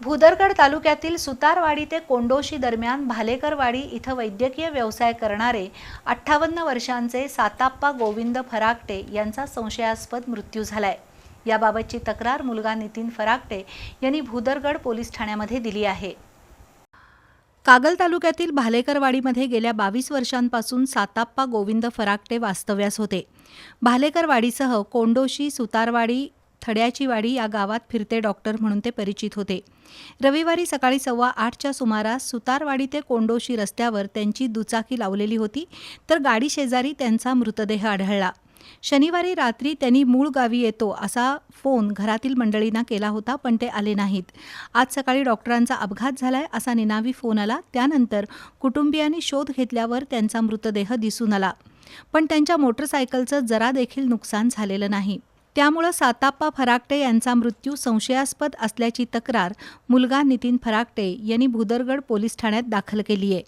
भुदरगड तालुक्यातील सुतारवाडी ते कोंडोशी दरम्यान भालेकरवाडी इथं वैद्यकीय व्यवसाय करणारे अठ्ठावन्न वर्षांचे साताप्पा गोविंद फराकटे यांचा संशयास्पद मृत्यू झालाय. याबाबतची तक्रार मुलगा नितीन फराकटे यांनी भुदरगड पोलीस ठाण्यामध्ये दिली आहे. कागल तालुक्यातील भालेकरवाडीमध्ये गेल्या बावीस वर्षांपासून साताप्पा गोविंद फराकटे वास्तव्यास होते. भालेकरवाडीसह कोंडोशी सुतारवाडी थड्याची वाडी या गावात फिरते डॉक्टर म्हणून ते परिचित होते. रविवारी सकाळी सव्वा आठच्या सुमारास सुतारवाडी ते कोंडोशी रस्त्यावर त्यांची दुचाकी लावलेली होती तर गाडी शेजारी त्यांचा मृतदेह आढळला. शनिवारी रात्री त्यांनी मूळ गावी येतो असा फोन घरातील मंडळींना केला होता पण ते आले नाहीत. आज सकाळी डॉक्टरांचा अपघात झालाय असा निनावी फोन आला त्यानंतर कुटुंबियांनी शोध घेतल्यावर त्यांचा मृतदेह दिसून आला. पण त्यांच्या मोटरसायकलचं जरा देखील नुकसान झालेलं नाही. त्यामुळं साताप्पा फराकटे यांचा मृत्यू संशयास्पद असल्याची तक्रार मुलगा नितीन फराकटे यांनी भुदरगड पोलीस ठाण्यात दाखल केली आहे